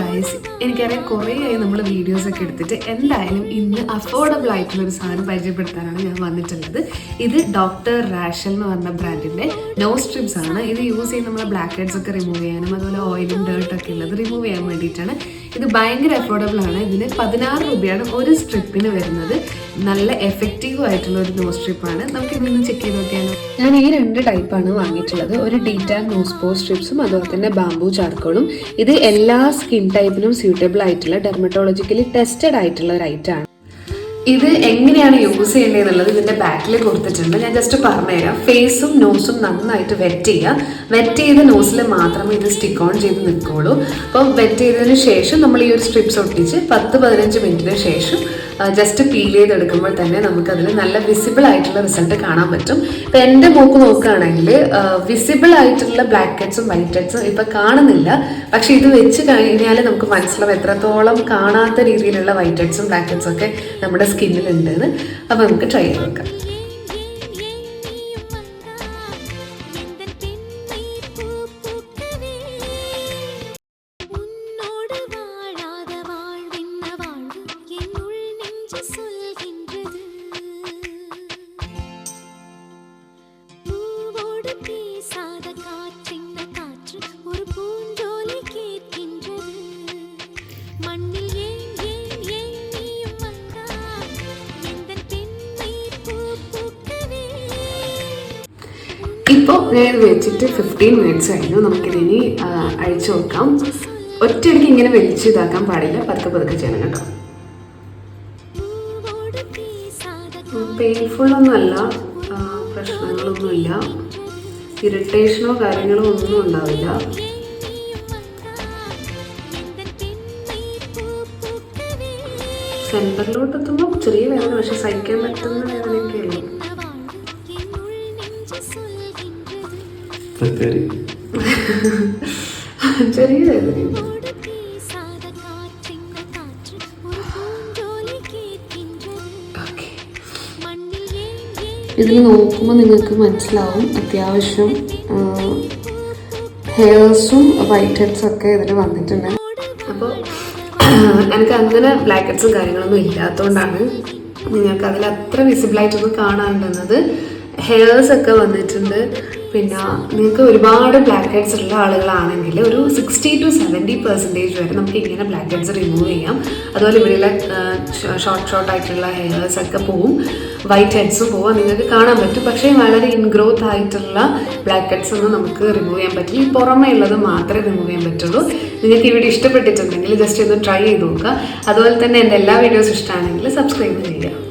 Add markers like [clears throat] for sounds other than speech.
guys. എനിക്കറിയാം കുറേയായി നമ്മൾ videos ഒക്കെ എടുത്തിട്ട് എന്തായാലും ഇന്ന് അഫോർഡബിൾ ആയിട്ടുള്ള ഒരു സാധനം പരിചയപ്പെടുത്താനാണ് ഞാൻ വന്നിട്ടുള്ളത്. ഇത് ഡോക്ടർ റാഷൽ എന്ന് പറഞ്ഞ ബ്രാൻഡിന്റെ നോ സ്ട്രിപ്സ് ആണ്. ഇത് യൂസ് ചെയ്ത് നമ്മളെ ബ്ലാക്ക് ഹെഡ്സ് ഒക്കെ റിമൂവ് ചെയ്യാനും അതുപോലെ ഓയിലും ഡേർട്ട് ഒക്കെ ഉള്ളത് റിമൂവ് ചെയ്യാൻ വേണ്ടിയിട്ടാണ്. ഇത് ഭയങ്കര അഫോർഡബിൾ ആണ്. ഇതിന് പതിനാറ് രൂപയാണ് ഒരു സ്ട്രിപ്പിന് വരുന്നത്. നല്ല എഫക്റ്റീവ് ആയിട്ടുള്ള ഒരു നോ സ്ട്രിപ്പാണ് നമുക്ക് ഇതൊന്ന് ചെക്ക് ചെയ്ത് നോക്കിയാലോ? ഞാൻ ഈ രണ്ട് ടൈപ്പാണ് വാങ്ങിയിട്ടുള്ളത്. ഒരു ഡീറ്റാ നോസ് പോ സ്ട്രിപ്സും അതുപോലെ തന്നെ ബാംബു ചാർക്കോളും ഇത് എല്ലാ സ്കിൻ ടൈപ്പിനും സ്യൂട്ടബിൾ ആയിട്ടുള്ള ഡെർമറ്റോളജിക്കലി ടെസ്റ്റഡ് ആയിട്ടുള്ള ഒരു ഐറ്റാണ് ഇത് എങ്ങനെയാണ് യൂസ് ചെയ്യേണ്ടത് എന്നുള്ളത് ഇതിന്റെ ബാക്കിൽ കൊടുത്തിട്ടുണ്ട്. ഞാൻ ജസ്റ്റ് പറഞ്ഞുതരാം. ഫേസും നോസും നന്നായിട്ട് വെറ്റ് ചെയ്യുക. വെറ്റ് ചെയ്ത നോസിൽ മാത്രമേ ഇത് സ്റ്റിക്ക് ഓൺ ചെയ്ത് നിൽക്കുകയുള്ളൂ അപ്പോൾ വെറ്റ് ചെയ്തതിന് ശേഷം നമ്മൾ ഈ ഒരു സ്ട്രിപ്സ് ഒട്ടിച്ച് പത്ത് പതിനഞ്ച് മിനിറ്റിന് ശേഷം ജസ്റ്റ് പീൽ ചെയ്തെടുക്കുമ്പോൾ തന്നെ നമുക്കതിൽ നല്ല വിസിബിൾ ആയിട്ടുള്ള റിസൾട്ട് കാണാൻ പറ്റും. ഇപ്പം എന്റെ മൂക്ക് നോക്കുകയാണെങ്കിൽ വിസിബിൾ ആയിട്ടുള്ള ബ്ലാക്ക് ഹെഡ്സും വൈറ്റ് ഹെഡ്സും ഇപ്പം കാണുന്നില്ല. പക്ഷേ ഇത് വെച്ച് കഴിഞ്ഞാൽ നമുക്ക് മനസ്സിലാവും എത്രത്തോളം കാണാത്ത രീതിയിലുള്ള വൈറ്റ് ഹെഡ്സും ബ്ലാക്ക് ഹെഡ്സും ഒക്കെ നമ്മുടെ സ്കിന്നിൽ ഉണ്ടെന്ന് അപ്പോൾ നമുക്ക് ട്രൈ ചെയ്ത് നോക്കാം. ഇപ്പോൾ ഞാൻ വെച്ചിട്ട് ഫിഫ്റ്റീൻ മിനിറ്റ്സ് ആയിരുന്നു. നമുക്കിതിനി അഴിച്ചു നോക്കാം ഒറ്റയടിക്ക് ഇങ്ങനെ വലിച്ചു ഇതാക്കാൻ പാടില്ല. പതുക്കെ പതുക്കെ ചെയ്യണം കേട്ടോ. പെയിൻഫുള്ളൊന്നുമല്ല പ്രശ്നങ്ങളൊന്നുമില്ല ഇറിറ്റേഷനോ കാര്യങ്ങളോ ഒന്നും ഉണ്ടാവില്ല. സെന്ററിലോട്ട് എത്തുമ്പോൾ ചെറിയ വേദന പക്ഷെ സഹിക്കാൻ പറ്റുന്ന വേദനയൊക്കെ ഉള്ളൂ. തക്കാരി [laughs] ചെറിയ ഇതിൽ നോക്കുമ്പോൾ നിങ്ങൾക്ക് മനസ്സിലാവും അത്യാവശ്യം ഹെയർസും വൈറ്റ് ഹെഡ്സും ഒക്കെ ഇതിൽ വന്നിട്ടുണ്ട്. അപ്പോൾ [clears throat] എനിക്ക് അങ്ങനെ ബ്ലാക്ക് ഹെഡ്സും കാര്യങ്ങളൊന്നും ഇല്ലാത്തതുകൊണ്ടാണ് നിങ്ങൾക്ക് അതിൽ അത്ര വിസിബിളായിട്ടൊന്നും കാണാണ്ടുന്നത് ഹെയർസ് ഒക്കെ വന്നിട്ടുണ്ട്. പിന്നെ നിങ്ങൾക്ക് ഒരുപാട് ബ്ലാക്ക് ഹെഡ്സ് ഉള്ള ആളുകളാണെങ്കിൽ ഒരു സിക്സ്റ്റി ടു സെവന്റി പെർസെന്റേജ് വരെ നമുക്ക് ഇങ്ങനെ ബ്ലാക്ക് ഹെഡ്സ് റിമൂവ് ചെയ്യാം. അതുപോലെ ഇവിടെയുള്ള ഷോർട്ട് ഷോർട്ട് ആയിട്ടുള്ള ഹെയർസ് ഒക്കെ പോവും. വൈറ്റ് ഹെഡ്സും പോവാം. നിങ്ങൾക്ക് കാണാൻ പറ്റും. പക്ഷേ വളരെ ഇൻഗ്രോത്ത് ആയിട്ടുള്ള ബ്ലാക്ക് ഹെഡ്സ് ഒന്നും നമുക്ക് റിമൂവ് ചെയ്യാൻ പറ്റില്ല. ഈ പുറമേ ഉള്ളത് മാത്രമേ റിമൂവ് ചെയ്യാൻ പറ്റുള്ളൂ. നിങ്ങൾക്ക് വീഡിയോ ഇഷ്ടപ്പെട്ടിട്ടുണ്ടെങ്കിൽ ജസ്റ്റ് ഒന്ന് ട്രൈ ചെയ്ത് നോക്കുക. അതുപോലെ തന്നെ എന്റെ എല്ലാ വീഡിയോസും ഇഷ്ടമാണെങ്കിൽ സബ്സ്ക്രൈബ് ചെയ്യുക.